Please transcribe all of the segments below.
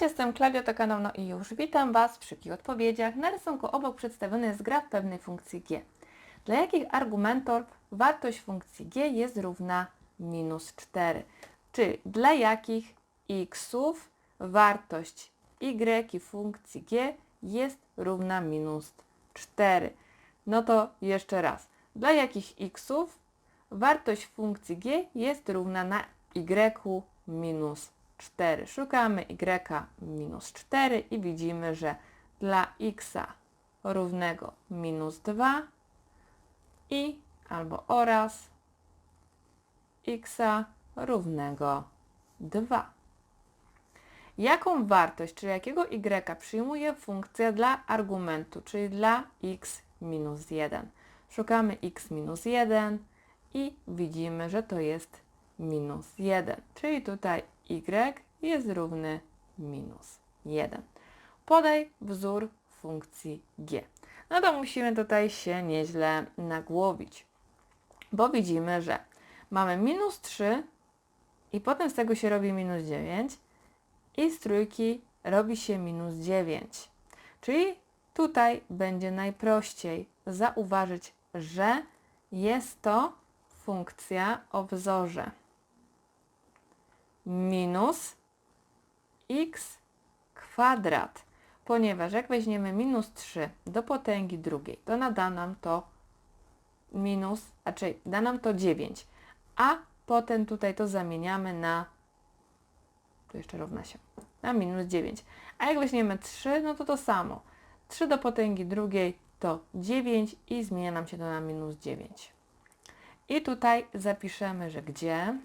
Cześć, jestem Klaudia, to kanał No i już. Witam Was przy Q odpowiedziach. Na rysunku obok przedstawiony jest graf pewnej funkcji g. Dla jakich argumentów wartość funkcji g jest równa minus 4? Czyli dla jakich xów wartość y funkcji g jest równa minus 4? No to jeszcze raz. Dla jakich xów wartość funkcji g jest równa na y minus 4. Szukamy y minus 4 i widzimy, że dla x równego minus 2 i albo oraz x równego 2. Jaką wartość, czy jakiego y przyjmuje funkcja dla argumentu, czyli dla x minus 1? Szukamy x minus 1 i widzimy, że to jest minus 1, czyli tutaj y jest równy minus 1. Podaj wzór funkcji g. No to musimy tutaj się nieźle nagłowić, bo widzimy, że mamy minus 3 i potem z tego się robi minus 9 i z trójki robi się minus 9. Czyli tutaj będzie najprościej zauważyć, że jest to funkcja o wzorze minus x kwadrat, ponieważ jak weźmiemy minus 3 do potęgi drugiej, to nada nam to minus, czyli da nam to 9, a potem tutaj to zamieniamy na, tu jeszcze równa się, na minus 9. A jak weźmiemy 3, no to to samo. 3 do potęgi drugiej to 9 i zmienia nam się to na minus 9. I tutaj zapiszemy, że gdzie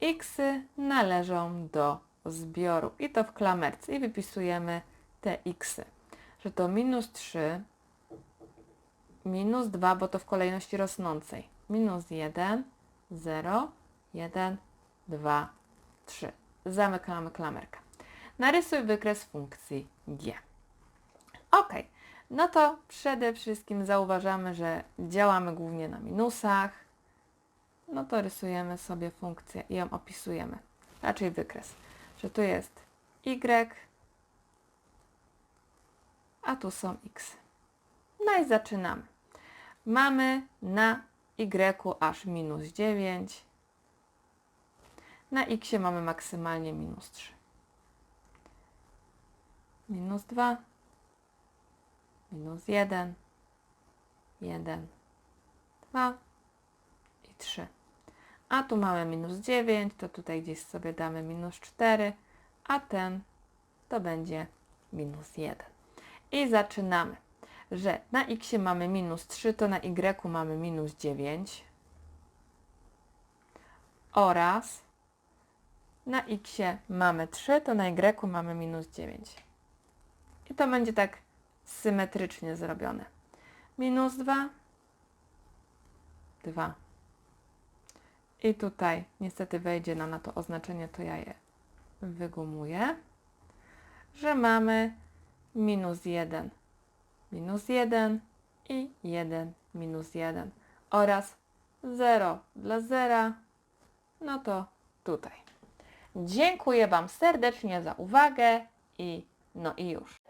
x należą do zbioru i to w klamerce i wypisujemy te x, że to minus 3, minus 2, bo to w kolejności rosnącej, minus 1, 0, 1, 2, 3. Zamykamy klamerkę. Narysuj wykres funkcji g. Ok, no to przede wszystkim zauważamy, że działamy głównie na minusach, no to rysujemy sobie funkcję i ją opisujemy. Raczej wykres, że tu jest y, a tu są x. No i zaczynamy. Mamy na y aż minus 9, na x mamy maksymalnie minus 3. Minus 2, minus 1, 1, 2 i 3 a tu mamy minus 9, to tutaj gdzieś sobie damy minus 4, a ten to będzie minus 1. I zaczynamy, że na x mamy minus 3, to na y mamy minus 9 oraz na x mamy 3, to na y mamy minus 9. I to będzie tak symetrycznie zrobione. Minus 2, 2. I tutaj niestety wejdzie nam na to oznaczenie, to ja je wygumuję, że mamy minus 1, minus 1 i 1, minus 1 oraz 0 dla 0, no to tutaj. Dziękuję Wam serdecznie za uwagę i no i już.